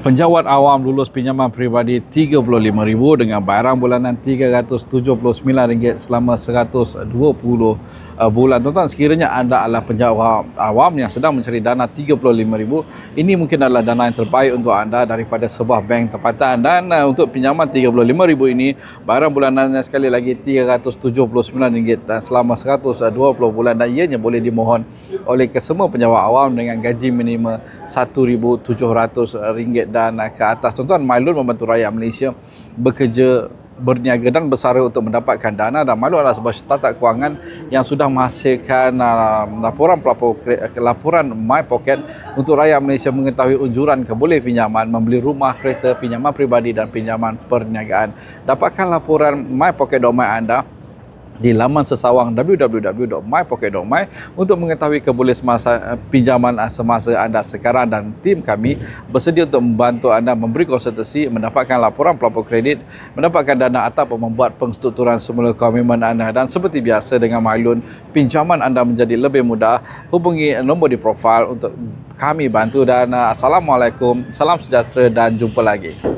Penjawat awam lulus pinjaman peribadi RM35,000 dengan bayaran bulanan RM379 selama 120 uh, bulan. Tuan-tuan, sekiranya anda adalah penjawat awam yang sedang mencari dana RM35,000, ini mungkin adalah dana yang terbaik untuk anda daripada sebuah bank tempatan. Dan uh, untuk pinjaman RM35,000 ini, bayaran bulanannya sekali lagi RM379 dan selama 120 bulan dan ianya boleh dimohon oleh kesemua penjawat awam dengan gaji minimum RM1,700 dan ke atas. Tuan-tuan, Mailun membantu rakyat Malaysia bekerja berniaga dan bersara untuk mendapatkan dana dan Mailun adalah sebuah startup kewangan yang sudah menghasilkan uh, laporan pelapor laporan My Pocket untuk rakyat Malaysia mengetahui unjuran keboleh pinjaman, membeli rumah, kereta, pinjaman peribadi dan pinjaman perniagaan. Dapatkan laporan My Pocket.my anda di laman sesawang www.mypocket.my untuk mengetahui keboleh semasa pinjaman semasa anda sekarang dan tim kami bersedia untuk membantu anda memberi konsultasi, mendapatkan laporan pelapor kredit, mendapatkan dana ataupun membuat pengstrukturan semula komitmen anda dan seperti biasa dengan Mailun, pinjaman anda menjadi lebih mudah. Hubungi nombor di profil untuk kami bantu dan uh, Assalamualaikum, salam sejahtera dan jumpa lagi.